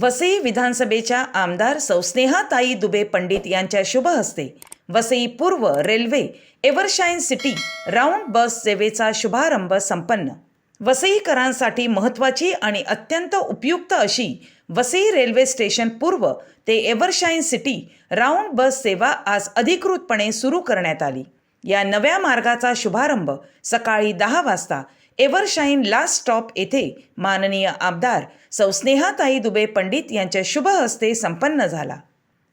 वसई विधानसभेच्या आमदार सौस्नेहाताई दुबे पंडित यांच्या शुभ हस्ते वसई पूर्व railway Evershine city round bus सेवेचा शुभारंभ संपन्न. वसईकरांसाठी महत्त्वाची आणि अत्यंत उपयुक्त अशी वसई रेल्वे स्टेशन पूर्व ते एव्हरशाईन सिटी राऊंड बस सेवा आज अधिकृतपणे सुरू करण्यात आली. या नव्या मार्गाचा शुभारंभ सकाळी दहा वाजता एव्हरशाईन लास्ट स्टॉप येथे माननीय आमदार सौस्नेहाताई दुबे पंडित यांच्या शुभ हस्ते संपन्न झाला.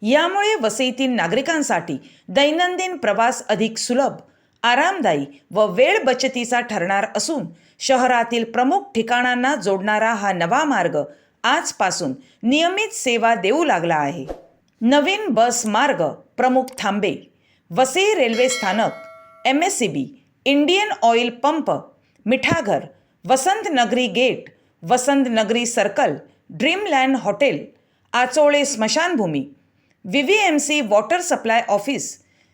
यामुळे वसईतील नागरिकांसाठी दैनंदिन प्रवास अधिक सुलभ आरामदायी व वेळ बचतीचा ठरणार असून शहरातील प्रमुख ठिकाणांना जोडणारा हा नवा मार्ग आजपासून नियमित सेवा देऊ लागला आहे. नवीन बस मार्ग प्रमुख थांबे वसई रेल्वे स्थानक M S C B Indian Oil pump Mithaghar Vasant Nagari gate Vasant Nagari circle Dreamland hotel Achole स्मशानभूमी V V M C water supply office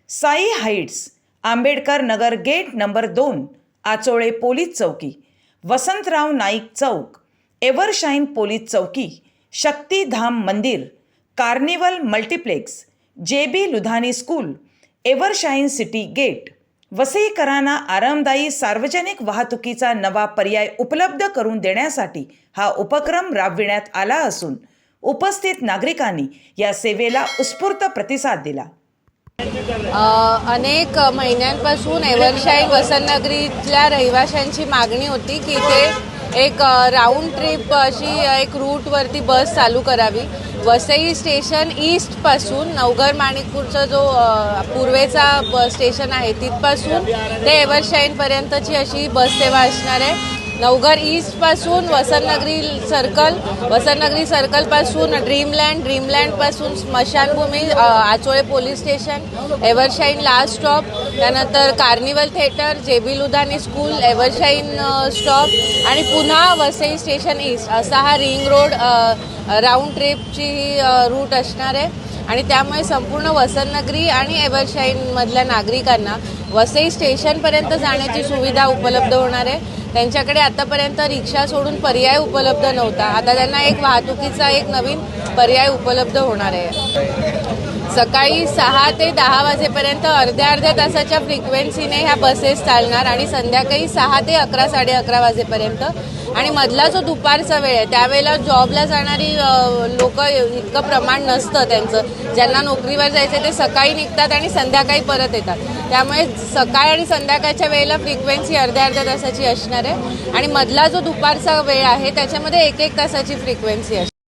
Sai Heights Ambedkar Nagar gate number दोन Achole police chowki Vasantrao Naik Chowk Evershine police chowki Shaktidham Mandir Carnival multiplex J B Ludhani school Evershine city gate वसईकरांना आरामदायी सार्वजनिक वाहतुकीचा नवा पर्याय उपलब्ध करून देण्यासाठी हा उपक्रम राबविण्यात आला असून उपस्थित नागरिकांनी या सेवेला उत्स्फूर्त प्रतिसाद दिला. अनेक महिन्यांपासून एव्हरशाईन वसंतनगरीतल्या रहिवाशांची मागणी होती की ते एक राऊंड ट्रिप अशी एक रूटवरती बस चालू करावी. वसई स्टेशन ईस्टपासून नवघर माणिकपूरचा जो पूर्वेचा स्टेशन आहे तिथपासून ते एव्हरशाईनपर्यंतची अशी बस सेवा असणार आहे. नवघर ईस्टपासून वसंतनगरी सर्कल वसंतनगरी सर्कलपासून ड्रीमलँड ड्रीमलँडपासून स्मशानभूमी Achole police station Evershine last stop त्यानंतर Carnival theatre J B Ludhani school Evershine stop आणि पुन्हा वसई स्टेशन ईस्ट असा हा रिंग रोड राऊंड ट्रिपची ही रूट असणार आहे. आणि त्यामुळे संपूर्ण वसंतनगरी आणि एव्हरशाईनमधल्या नागरिकांना वसई स्टेशनपर्यंत जाण्याची सुविधा उपलब्ध होणार आहे. त्यांच्याकडे आतापर्यंत रिक्षा सोडून पर्याय उपलब्ध नव्हता. आता त्यांना एक वाहतुकीचा एक नवीन पर्याय उपलब्ध होणार आहे. सकाळी सहा ते दहा वाजेपर्यंत अर्ध्या अर्ध्या तासाच्या फ्रिक्वेन्सीने ह्या बसेस चालणार आणि संध्याकाळी सहा ते अकरा साडे अकरा वाजेपर्यंत. आणि मधला जो दुपारचा वेळ आहे त्यावेळेला जॉबला जाणारी लोक इतकं प्रमाण नसतं त्यांचं. ज्यांना नोकरीवर जायचं ते सकाळी निघतात आणि संध्याकाळी परत येतात. त्यामुळे सकाळ आणि संध्याकाळच्या वेळेला फ्रिक्वेन्सी अर्ध्या अर्ध्या तासाची असणार आहे. आणि मधला जो दुपारचा वेळ आहे त्याच्यामध्ये एक एक तासाची फ्रिक्वेन्सी असणार